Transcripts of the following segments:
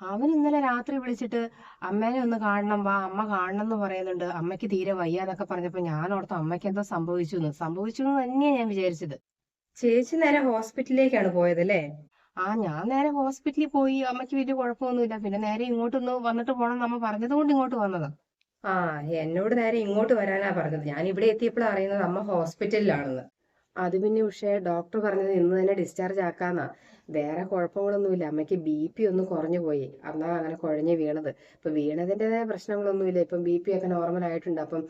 അവൻ ഇന്നലെ രാത്രി വിളിച്ചിട്ട് അമ്മേനെ ഒന്ന് കാണണം വാ അമ്മ കാണണം എന്ന് പറയുന്നുണ്ട്. അമ്മയ്ക്ക് തീരെ വയ്യാന്നൊക്കെ പറഞ്ഞപ്പോ ഞാൻ ഓർത്തു അമ്മയ്ക്ക് എന്തോ സംഭവിച്ചു എന്ന് സംഭവിച്ചു എന്ന് തന്നെയാ ഞാൻ വിചാരിച്ചത്. ചേച്ചി നേരെ ഹോസ്പിറ്റലിലേക്കാണ് പോയത് അല്ലേ? ആ ഞാൻ നേരെ ഹോസ്പിറ്റലിൽ പോയി. അമ്മയ്ക്ക് വലിയ കുഴപ്പമൊന്നുമില്ല. പിന്നെ നേരെ ഇങ്ങോട്ടൊന്ന് വന്നിട്ട് പോണം എന്ന് അമ്മ പറഞ്ഞത് കൊണ്ട് ഇങ്ങോട്ട് വന്നതാ. ആ എന്നോട് നേരെ ഇങ്ങോട്ട് വരാനാ പറഞ്ഞത്. ഞാൻ ഇവിടെ എത്തിയപ്പോഴാണ് അറിയുന്നത് അമ്മ ഹോസ്പിറ്റലിലാണെന്ന്. അത് പിന്നെ പക്ഷേ ഡോക്ടർ പറഞ്ഞത് ഇന്ന് തന്നെ ഡിസ്ചാർജ് ആക്കാന്നാ. വേറെ കുഴപ്പങ്ങളൊന്നുമില്ല. അമ്മയ്ക്ക് ബി പി ഒന്ന് കുറഞ്ഞു പോയി. അന്നാ അങ്ങനെ കുഴഞ്ഞ് വീണത്. ഇപ്പൊ വീണതിന്റെതായ പ്രശ്നങ്ങളൊന്നുമില്ല. ഇപ്പം ബി പി ഒക്കെ നോർമൽ ആയിട്ടുണ്ട്. അപ്പം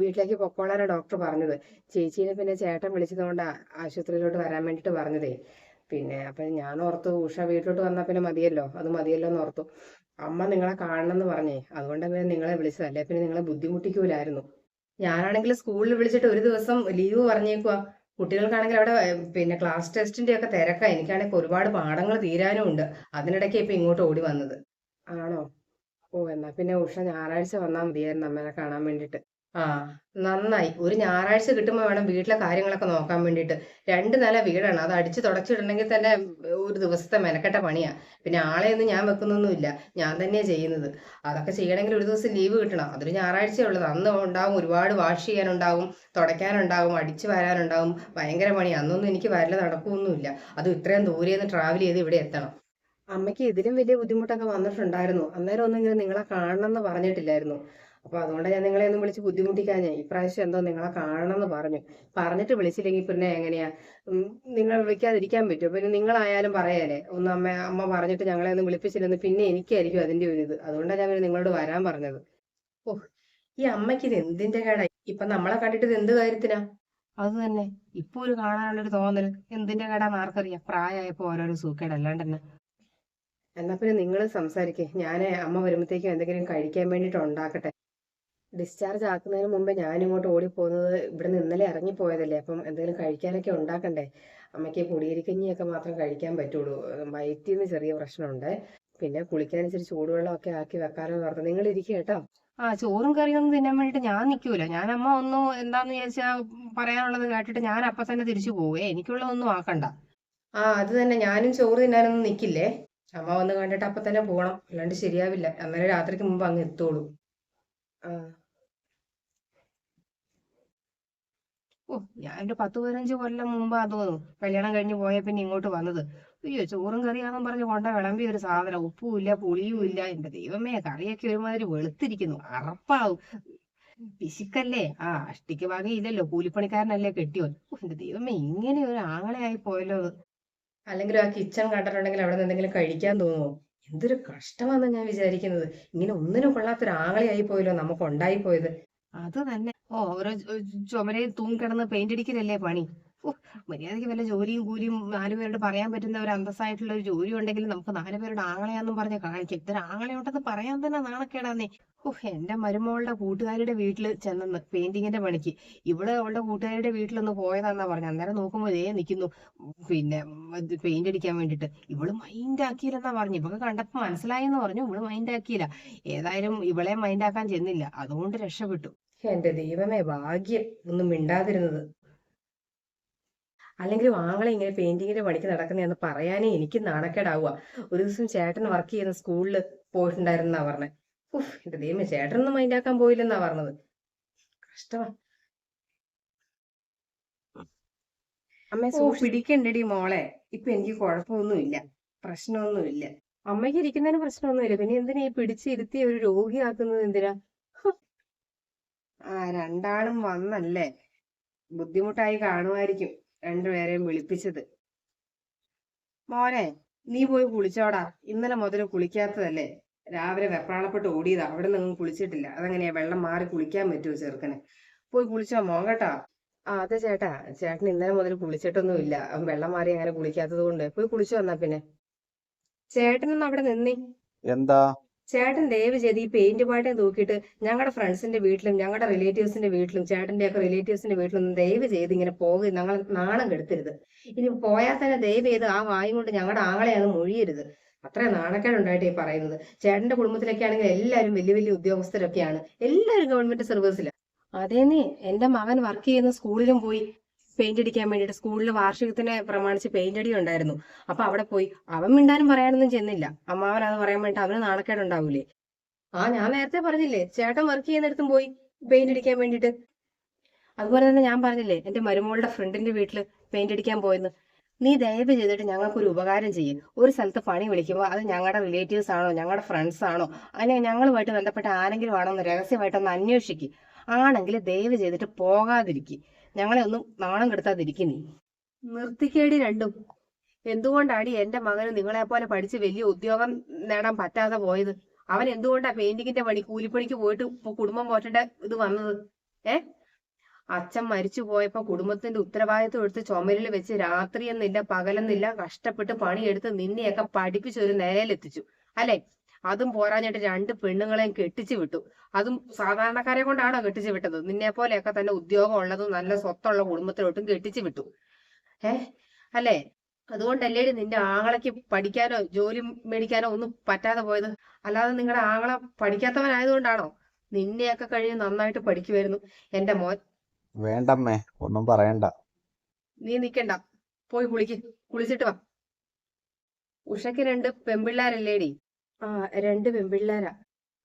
വീട്ടിലേക്ക് പൊക്കോളാനാണ് ഡോക്ടർ പറഞ്ഞത്. ചേച്ചീനെ പിന്നെ ചേട്ടൻ വിളിച്ചതുകൊണ്ട് ആശുപത്രിയിലോട്ട് വരാൻ വേണ്ടിയിട്ട് പറഞ്ഞതേ. പിന്നെ അപ്പം ഞാൻ ഓർത്തു ഉഷ വീട്ടിലോട്ട് വന്നാൽ പിന്നെ മതിയല്ലോ. അത് മതിയല്ലോ എന്ന് ഓർത്തു. അമ്മ നിങ്ങളെ കാണണം എന്ന് പറഞ്ഞേ. അതുകൊണ്ട് പിന്നെ നിങ്ങളെ വിളിച്ചത്. അല്ലെ? പിന്നെ നിങ്ങളെ ബുദ്ധിമുട്ടിക്കൂലായിരുന്നു. ഞാനാണെങ്കിൽ സ്കൂളിൽ വിളിച്ചിട്ട് ഒരു ദിവസം ലീവ് പറഞ്ഞേക്കുവാ. കുട്ടികൾക്കാണെങ്കിൽ അവിടെ പിന്നെ ക്ലാസ് ടെസ്റ്റിന്റെ ഒക്കെ തിരക്കാ. എനിക്കാണെങ്കിൽ ഒരുപാട് പാഠങ്ങൾ തീരാനും ഉണ്ട്. അതിനിടയ്ക്ക് ഇപ്പൊ ഇങ്ങോട്ട് ഓടി വന്നത്. ആണോ? ഓ എന്നാ പിന്നെ ഉഷ ഞായറാഴ്ച വന്നാൽ മതിയായിരുന്നു അമ്മേനെ കാണാൻ വേണ്ടിയിട്ട്. ആ നന്നായി. ഒരു ഞായറാഴ്ച കിട്ടുമ്പോൾ വേണം വീട്ടിലെ കാര്യങ്ങളൊക്കെ നോക്കാൻ വേണ്ടിയിട്ട്. രണ്ട് നില വീടാണ്. അത് അടിച്ച് തുടച്ചിട്ടുണ്ടെങ്കിൽ തന്നെ ഒരു ദിവസത്തെ മെനക്കെട്ട പണിയാ. പിന്നെ ആളെ ഒന്നും ഞാൻ വെക്കുന്നൊന്നുമില്ല. ഞാൻ തന്നെയാ ചെയ്യുന്നത്. അതൊക്കെ ചെയ്യണമെങ്കിൽ ഒരു ദിവസം ലീവ് കിട്ടണം. അതൊരു ഞായറാഴ്ച ഉള്ളത് അന്ന് ഉണ്ടാവും ഒരുപാട് വാഷ് ചെയ്യാനുണ്ടാവും തുടയ്ക്കാനുണ്ടാവും അടിച്ചു വരാനുണ്ടാവും. ഭയങ്കര പണി അന്നൊന്നും എനിക്ക് വരല നടക്കുകയൊന്നുമില്ല അത് ഇത്രയും ദൂരെ നിന്ന് ട്രാവൽ ചെയ്ത് ഇവിടെ എത്തണം. അമ്മയ്ക്ക് ഇതിലും വലിയ ബുദ്ധിമുട്ടൊക്കെ വന്നിട്ടുണ്ടായിരുന്നു. അന്നേരം ഒന്നും ഇങ്ങനെ നിങ്ങളെ കാണണം എന്ന് പറഞ്ഞിട്ടില്ലായിരുന്നു. അപ്പൊ അതുകൊണ്ട് ഞാൻ നിങ്ങളെ ഒന്നും വിളിച്ച് ബുദ്ധിമുട്ടിക്കാഞ്ഞേ. ഇപ്രാവശ്യം എന്തോ നിങ്ങളെ കാണണം എന്ന് പറഞ്ഞു. പറഞ്ഞിട്ട് വിളിച്ചില്ലെങ്കിൽ പിന്നെ എങ്ങനെയാ? നിങ്ങൾ വിളിക്കാതിരിക്കാൻ പറ്റുമോ പിന്നെ നിങ്ങളായാലും പറയാലേ ഒന്ന് അമ്മ അമ്മ പറഞ്ഞിട്ട് ഞങ്ങളെ ഒന്നും വിളിപ്പിച്ചില്ലെന്ന് പിന്നെ എനിക്കായിരിക്കും അതിന്റെ ഒരു ഇത്. അതുകൊണ്ടാണ് ഞാൻ പിന്നെ നിങ്ങളോട് വരാൻ പറഞ്ഞത്. ഓ ഈ അമ്മയ്ക്ക് ഇത് എന്തിന്റെ കേടാ? ഇപ്പൊ നമ്മളെ കണ്ടിട്ട് ഇത് എന്ത് കാര്യത്തിനാ? അത് തന്നെ. ഇപ്പൊ ഒരു കാണാനുള്ളൊരു തോന്നൽ എന്തിന്റെ കേടാന്ന് ആർക്കറിയാം. പ്രായമായപ്പോ ഓരോരോ സൂക്കേട് അല്ലാണ്ട് തന്നെ. എന്നാ പിന്നെ നിങ്ങൾ സംസാരിക്കേ. ഞാൻ അമ്മ വരുമ്പോഴത്തേക്കും എന്തെങ്കിലും കഴിക്കാൻ വേണ്ടിയിട്ട് ഉണ്ടാക്കട്ടെ. ഡിസ്ചാർജ് ആക്കുന്നതിന് മുമ്പേ ഞാൻ ഇങ്ങോട്ട് ഓടിപ്പോകുന്നത് ഇവിടെ നിന്ന് ഇന്നലെ ഇറങ്ങിപ്പോയതല്ലേ? അപ്പം എന്തെങ്കിലും കഴിക്കാനൊക്കെ ഉണ്ടാക്കണ്ടേ? അമ്മയ്ക്ക് പൊടിയരിക്കഞ്ഞിയൊക്കെ മാത്രം കഴിക്കാൻ പറ്റുള്ളൂ. വയറ്റിൽ നിന്ന് ചെറിയ പ്രശ്നമുണ്ട്. പിന്നെ കുളിക്കാൻ ഇച്ചിരി ചൂടുവെള്ളമൊക്കെ ആക്കി വെക്കാനെന്ന് പറഞ്ഞു. നിങ്ങൾ ഇരിക്കുക കേട്ടോ. ആ ചോറും കറിയൊന്നും തിന്നാൻ വേണ്ടിയിട്ട് ഞാൻ നിൽക്കൂല. ഞാൻ അമ്മ ഒന്ന് എന്താന്ന് ചോദിച്ചാ പറയാനുള്ളത് കേട്ടിട്ട് ഞാൻ അപ്പൊ തന്നെ തിരിച്ചു പോവേ. എനിക്കുള്ളതൊന്നും ആക്കണ്ട. ആ അത് തന്നെ. ഞാനും ചോറ് തിന്നാനൊന്നും നിക്കില്ലേ അമ്മ വന്ന് കണ്ടിട്ട് അപ്പൊ തന്നെ പോകണം. അല്ലാണ്ട് ശരിയാവില്ല. അന്നേരം രാത്രിക്ക് മുമ്പ് അങ്ങ് എത്തുള്ളൂ. ആ. ഓ ഞാൻ എന്റെ പത്ത് പതിനഞ്ച് കൊല്ലം മുമ്പാ തോന്നുന്നു കല്യാണം കഴിഞ്ഞ് പോയ പിന്നെ ഇങ്ങോട്ട് വന്നത്. അയ്യോ ചോറും കറിയാന്നും പറഞ്ഞ് കൊണ്ട വിളമ്പിയ ഒരു സാധനം. ഉപ്പും ഇല്ല പുളിയും ഇല്ല എന്റെ ദൈവമേ കറിയൊക്കെ ഒരുമാതിരി വെളുത്തിരിക്കുന്നു. അറപ്പാവും. പിശുക്കല്ലേ? ആ അഷ്ടിക്ക് വകയില്ലല്ലോ. കൂലിപ്പണിക്കാരനല്ലേ കെട്ടിയോ എന്റെ ദൈവമേ ഇങ്ങനെ ഒരു ആങ്ങളെ ആയി പോയല്ലോ അല്ലെങ്കിൽ ആ കിച്ചൺ കണ്ടിട്ടുണ്ടെങ്കിൽ അവിടെ നിന്ന് എന്തെങ്കിലും കഴിക്കാൻ തോന്നുമോ എന്തൊരു കഷ്ടമാണെന്ന് ഞാൻ വിചാരിക്കുന്നത്. ഇങ്ങനെ ഒന്നിനും കൊള്ളാത്തൊരു ആങ്ങളെ ആയി പോയല്ലോ നമുക്ക് ഉണ്ടായി പോയത്. അത് തന്നെ. ഓ ഓരോ ചുമരയിൽ തൂങ്ങിക്കിടന്ന് പെയിന്റ് അടിക്കലല്ലേ പണി? മര്യാദയ്ക്ക് വല്ല ജോലിയും കൂലിയും നാലു പേരോട് പറയാൻ പറ്റുന്ന ഒരു അന്തസ്സായിട്ടുള്ള ഒരു ജോലി ഉണ്ടെങ്കിൽ നമുക്ക് നാലു പേരോട് ആങ്ങളെയാന്നും പറഞ്ഞ് കാണിക്കും. ഇത്ര ഉണ്ടെന്ന് പറയാൻ തന്നെ നാണക്കേടാന്നേ. ഓ എന്റെ മരുമകളുടെ കൂട്ടുകാരിയുടെ വീട്ടിൽ ചെന്നെന്ന് പെയിന്റിങ്ങിന്റെ പണിക്ക്. ഇവിടെ അവളുടെ കൂട്ടുകാരിയുടെ വീട്ടിലൊന്ന് പോയതാന്നാ പറഞ്ഞു. അന്നേരം നോക്കുമ്പോൾ ദേ നിൽക്കുന്നു പിന്നെ പെയിന്റ് അടിക്കാൻ വേണ്ടിട്ട്. ഇവൾ മൈൻഡ് ആക്കിയില്ലെന്നാ പറഞ്ഞു. ഇവക്ക് കണ്ടപ്പോ മനസ്സിലായെന്ന് പറഞ്ഞു. ഇവൾ മൈൻഡ് ആക്കിയില്ല. ഏതായാലും ഇവളെ മൈൻഡ് ആക്കാൻ ചെന്നില്ല. അതുകൊണ്ട് രക്ഷപ്പെട്ടു. എന്റെ ദൈവമേ ഭാഗ്യം. ഒന്നും മിണ്ടാതിരുന്നത്. അല്ലെങ്കിൽ ആങ്ങളെ ഇങ്ങനെ പെയിന്റിങ്ങിന്റെ പണിക്ക് നടക്കുന്നതെന്ന് പറയാനേ എനിക്ക് നാണക്കേടാവുക. ഒരു ദിവസം ചേട്ടൻ വർക്ക് ചെയ്യുന്ന സ്കൂളിൽ പോയിട്ടുണ്ടായിരുന്നാ പറഞ്ഞെ. ഉഫ് എന്റെ ദൈവമേ ചേട്ടനൊന്നും മൈൻഡാക്കാൻ പോയില്ലെന്നാ പറഞ്ഞത്. കഷ്ടമാ അമ്മ പിടിക്കണ്ടടി മോളെ. ഇപ്പൊ എനിക്ക് കുഴപ്പമൊന്നുമില്ല. പ്രശ്നമൊന്നുമില്ല. അമ്മയ്ക്ക് ഇരിക്കുന്നതിന് പ്രശ്നമൊന്നുമില്ല. പിന്നെ എന്തിനാ ഈ പിടിച്ചിരുത്തി ഒരു രോഗിയാക്കുന്നത് എന്തിനാ. ആ രണ്ടാളും വന്നല്ലേ? ബുദ്ധിമുട്ടായി കാണുമായിരിക്കും രണ്ടുപേരെയും വിളിപ്പിച്ചത്. മോനെ നീ പോയി കുളിച്ചോടാ. ഇന്നലെ മുതൽ കുളിക്കാത്തതല്ലേ? രാവിലെ വെപ്രാളപ്പെട്ട് ഓടിയതാ. അവിടെ നിന്നും കുളിച്ചിട്ടില്ല. അതെങ്ങനെയാ വെള്ളം മാറി കുളിക്കാൻ പറ്റുമോ ചെറുക്കന്? പോയി കുളിച്ചോ മോൻ കേട്ടാ. ആ അതെ ചേട്ടാ. ചേട്ടൻ ഇന്നലെ മുതൽ കുളിച്ചിട്ടൊന്നുമില്ല. അവൻ വെള്ളം മാറി അങ്ങനെ കുളിക്കാത്തത് കൊണ്ട്. പോയി കുളിച്ചു വന്നാ പിന്നെ. ചേട്ടനൊന്നും അവിടെ നിന്നേ. എന്താ? ചേട്ടൻ ദയവ് ചെയ്ത് ഈ പെയിന്റ് പാട്ടേ തൂക്കിയിട്ട് ഞങ്ങളുടെ ഫ്രണ്ട്സിന്റെ വീട്ടിലും ഞങ്ങളുടെ റിലേറ്റീവ്സിന്റെ വീട്ടിലും ചേട്ടന്റെ ഒക്കെ റിലേറ്റീവ്സിന്റെ വീട്ടിലൊന്നും ദയവ് ചെയ്ത് ഇങ്ങനെ പോകുക ഞങ്ങൾ നാണം കെടുത്തരുത്. ഇനി പോയാൽ തന്നെ ദയവ് ചെയ്ത് ആ വായും കൊണ്ട് ഞങ്ങളുടെ ആങ്ങളെയാണ് മൊഴിയരുത്. അത്ര നാണക്കേടുണ്ടായിട്ട് ഈ പറയുന്നത്. ചേട്ടന്റെ കുടുംബത്തിലൊക്കെ ആണെങ്കിൽ എല്ലാവരും വലിയ വലിയ ഉദ്യോഗസ്ഥരൊക്കെയാണ്. എല്ലാവരും ഗവൺമെന്റ് സർവീസിലാണ് അതേന്നേ എന്റെ മകൻ വർക്ക് ചെയ്യുന്ന സ്കൂളിലും പോയി പെയിന്റ് അടിക്കാൻ വേണ്ടിയിട്ട് സ്കൂളിലെ വാർഷികത്തിനെ പ്രമാണിച്ച് പെയിന്റ് അടി ഉണ്ടായിരുന്നു. അപ്പൊ അവിടെ പോയി അവൻ മിണ്ടാനും പറയാനൊന്നും ചെന്നില്ല. അമ്മാവൻ അത് പറയാൻ വേണ്ടി അവന് നാണക്കേടുണ്ടാവൂലേ? ആ ഞാൻ നേരത്തെ പറഞ്ഞില്ലേ ചേട്ടൻ വർക്ക് ചെയ്യുന്നിടത്തും പോയി പെയിന്റ് അടിക്കാൻ വേണ്ടിട്ട് അതുപോലെ തന്നെ ഞാൻ പറഞ്ഞില്ലേ എന്റെ മരുമോളുടെ ഫ്രണ്ടിന്റെ വീട്ടിൽ പെയിന്റ് അടിക്കാൻ പോയെന്ന്. നീ ദയവ് ചെയ്തിട്ട് ഞങ്ങൾക്കൊരു ഉപകാരം ചെയ്യും. ഒരു സ്ഥലത്ത് പണി വിളിക്കുമ്പോൾ അത് ഞങ്ങളുടെ റിലേറ്റീവ്സ് ആണോ ഞങ്ങളുടെ ഫ്രണ്ട്സ് ആണോ അല്ലെങ്കിൽ ഞങ്ങളുമായിട്ട് ബന്ധപ്പെട്ട ആരെങ്കിലും ആണോ എന്ന് രഹസ്യമായിട്ടൊന്ന് അന്വേഷിക്കും. ആണെങ്കിൽ ദയവ് ചെയ്തിട്ട് പോകാതിരിക്കും. ഞങ്ങളെ ഒന്നും നാണം കെടുത്താതിരിക്കും നീ നിർത്തിക്കേടി രണ്ടും. എന്തുകൊണ്ടാണ് എന്റെ മകന് നിങ്ങളെ പോലെ പഠിച്ച് വലിയ ഉദ്യോഗം നേടാൻ പറ്റാതെ പോയത്? അവൻ എന്തുകൊണ്ടാ പെയിന്റിങ്ങിന്റെ പണി കൂലിപ്പണിക്ക് പോയിട്ട് കുടുംബം പോറ്റേണ്ട ഇത് വന്നത്? ഏ? അച്ഛൻ മരിച്ചു പോയപ്പോ കുടുംബത്തിന്റെ ഉത്തരവാദിത്വം എടുത്ത് ചുമലിൽ വെച്ച് രാത്രിയെന്നില്ല പകലെന്നില്ല കഷ്ടപ്പെട്ട് പണിയെടുത്ത് നിന്നെയൊക്കെ പഠിപ്പിച്ച് ഒരു നിലയിലെത്തിച്ചു. അല്ലെ? അതും പോരാഞ്ഞിട്ട് രണ്ട് പെണ്ണുങ്ങളെയും കെട്ടിച്ചു വിട്ടു. അതും സാധാരണക്കാരെ കൊണ്ടാണോ കെട്ടിച്ചു വിട്ടത്? നിന്നെ പോലെയൊക്കെ തന്നെ ഉദ്യോഗം ഉള്ളതും നല്ല സ്വത്തുള്ള കുടുംബത്തിലോട്ടും കെട്ടിച്ചു വിട്ടു. ഏ? അല്ലേ? അതുകൊണ്ടല്ലേ നിന്റെ ആങ്ങളയ്ക്ക് പഠിക്കാനോ ജോലി മേടിക്കാനോ ഒന്നും പറ്റാതെ പോയത്? അല്ലാതെ നിങ്ങളുടെ ആങ്ങളെ പഠിക്കാത്തവനായതുകൊണ്ടാണോ? നിന്നെയൊക്കെ കഴിഞ്ഞ് നന്നായിട്ട് പഠിക്കുമായിരുന്നു എന്റെ മോൻ. വേണ്ടമ്മേ ഒന്നും പറയണ്ട. നീ നിക്കണ്ട. പോയി കുളിക്ക്. കുളിച്ചിട്ട് വാ. ഉഷയ്ക്ക് രണ്ട് പെൺപിള്ളാരല്ലേടി ആ രണ്ട് പെൺപിള്ളേരാ.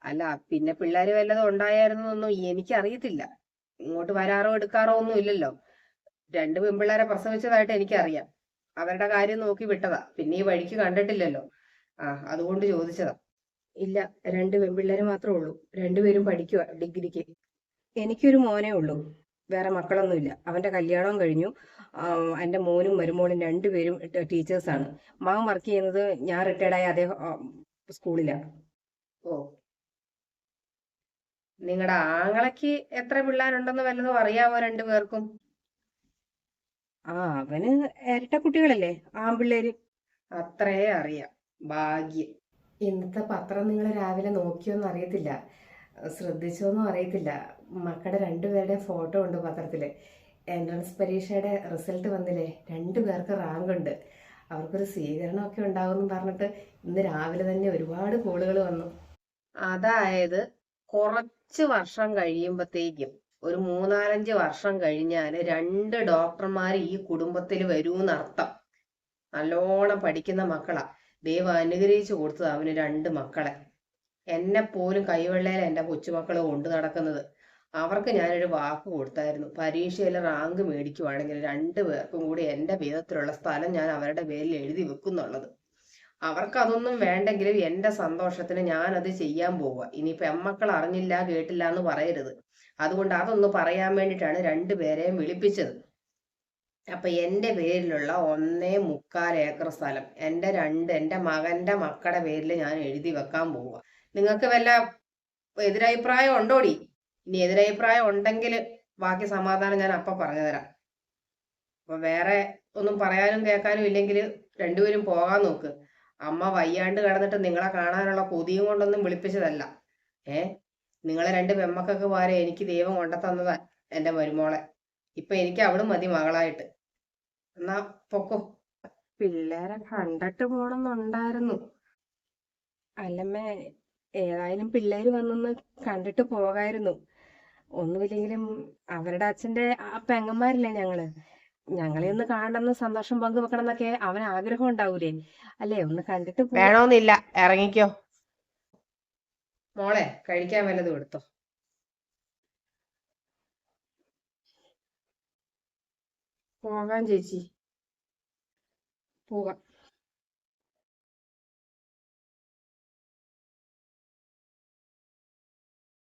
അല്ല പിന്നെ പിള്ളേര് വല്ലതും ഉണ്ടായിരുന്നൊന്നും എനിക്കറിയത്തില്ല. ഇങ്ങോട്ട് വരാറോ എടുക്കാറോ ഒന്നും ഇല്ലല്ലോ. രണ്ട് പെൺപിള്ളേരെ പ്രസവിച്ചതായിട്ട് എനിക്കറിയാം. അവരുടെ കാര്യം നോക്കി വിട്ടതാ. പിന്നെ ഈ വഴിക്ക് കണ്ടിട്ടില്ലല്ലോ. ആ അതുകൊണ്ട് ചോദിച്ചതാ. ഇല്ല രണ്ട് പെൺപിള്ളേര് മാത്രമേ ഉള്ളൂ. രണ്ടുപേരും പഠിക്കുക ഡിഗ്രിക്ക്. എനിക്കൊരു മോനേ ഉള്ളൂ. വേറെ മക്കളൊന്നുമില്ല അവന്റെ കല്യാണവും കഴിഞ്ഞു. എന്റെ മോനും മരുമോളും രണ്ടുപേരും ടീച്ചേഴ്സാണ്. മകൻ വർക്ക് ചെയ്യുന്നത് ഞാൻ റിട്ടയർഡ് ആയ അതേ സ്കൂളിലാണ് ഓ. നിങ്ങളുടെ ആങ്ങളയ്ക്ക് എത്ര പിള്ളേരുണ്ടെന്ന് വല്ലതും അറിയാമോ രണ്ടു പേർക്കും? ആ അവന് ഇരട്ട കുട്ടികളല്ലേ ആൺപിള്ളേര്. അത്രേ അറിയാം. ഭാഗ്യം. ഇന്നത്തെ പത്രം നിങ്ങൾ രാവിലെ നോക്കിയോന്നും അറിയത്തില്ല. ശ്രദ്ധിച്ചോന്നും അറിയത്തില്ല. മക്കളുടെ രണ്ടുപേരുടെയും ഫോട്ടോ ഉണ്ട് പത്രത്തിൽ. എൻട്രൻസ് പരീക്ഷയുടെ റിസൾട്ട് വന്നില്ലേ രണ്ടു പേർക്ക് റാങ്ക് ഉണ്ട് അവർക്കൊരു സ്വീകരണമൊക്കെ ഉണ്ടാവുമെന്ന് പറഞ്ഞിട്ട് ഇന്ന് രാവിലെ തന്നെ ഒരുപാട് കോളുകൾ വന്നു. അതായത് കുറച്ച് വർഷം കഴിയുമ്പത്തേക്കും ഒരു മൂന്നാലഞ്ച് വർഷം കഴിഞ്ഞാൽ രണ്ട് ഡോക്ടർമാർ ഈ കുടുംബത്തിൽ വരൂന്നർത്ഥം. നല്ലോണം പഠിക്കുന്ന മക്കളാ. ദൈവം അനുഗ്രഹിച്ചു കൊടുത്തത് അവന് രണ്ട് മക്കളെ. എന്നെ പോലും കൈവെള്ളയിൽ എന്റെ കൊച്ചുമക്കൾ കൊണ്ടു നടക്കുന്നത്. അവർക്ക് ഞാനൊരു വാക്ക് കൊടുത്തായിരുന്നു. പരീക്ഷയിൽ റാങ്ക് മേടിക്കുവാണെങ്കിൽ രണ്ടു പേർക്കും കൂടി എന്റെ വിധത്തിലുള്ള സ്ഥലം ഞാൻ അവരുടെ പേരിൽ എഴുതി വെക്കുന്നുള്ളത്. അവർക്ക് അതൊന്നും വേണ്ടെങ്കിലും എന്റെ സന്തോഷത്തിന് ഞാൻ അത് ചെയ്യാൻ പോവുക. ഇനി എമ്മക്കൾ അറിഞ്ഞില്ല കേട്ടില്ല എന്ന് പറയരുത്. അതുകൊണ്ട് അതൊന്ന് പറയാൻ വേണ്ടിയിട്ടാണ് രണ്ടുപേരെയും വിളിപ്പിച്ചത്. അപ്പൊ എന്റെ പേരിലുള്ള ഒന്നേ മുക്കാൽ ഏക്കർ സ്ഥലം എന്റെ രണ്ട് എന്റെ മകന്റെ മക്കളുടെ പേരിൽ ഞാൻ എഴുതി വെക്കാൻ പോവുക. നിങ്ങൾക്ക് വല്ല എതിരഭിപ്രായം ഉണ്ടോടി? ഇനി എതിരഭിപ്രായം ഉണ്ടെങ്കിൽ ബാക്കി സമാധാനം ഞാൻ അപ്പൊ പറഞ്ഞു തരാം അപ്പൊ വേറെ ഒന്നും പറയാനും കേൾക്കാനും ഇല്ലെങ്കിൽ രണ്ടുപേരും പോകാൻ നോക്ക്. അമ്മ വയ്യാണ്ട് കിടന്നിട്ട് നിങ്ങളെ കാണാനുള്ള കൊതിയും കൊണ്ടൊന്നും വിളിപ്പിച്ചതല്ല. ഏ? നിങ്ങളെ രണ്ട് പെമ്മക്കൊക്കെ പോരെ എനിക്ക് ദൈവം കൊണ്ടുതന്നതാ എന്റെ മരുമോളെ. ഇപ്പൊ എനിക്ക് അവിടെ മതി മകളായിട്ട്. എന്നാ പൊക്കോ. പിള്ളേരെ കണ്ടിട്ട് പോണെന്നുണ്ടായിരുന്നു. അല്ലമ്മേ ഏതായാലും പിള്ളേര് വന്നൊന്ന് കണ്ടിട്ട് പോകായിരുന്നു. ഒന്നുമില്ലെങ്കിലും അവരുടെ അച്ഛന്റെ പെങ്ങന്മാരില്ലേ ഞങ്ങൾ? ഞങ്ങളെ ഒന്ന് കാണണമെന്ന് സന്തോഷം പങ്കുവെക്കണം എന്നൊക്കെ അവൻ ആഗ്രഹം ഉണ്ടാവൂലേ? അല്ലേ? ഒന്ന് കണ്ടിട്ട് വേണമെന്നില്ല ഇറങ്ങിക്കോ. മോളെ കഴിക്കാൻ വല്ലതും എടുത്തോ. പോകാം ചേച്ചി. പോകാം.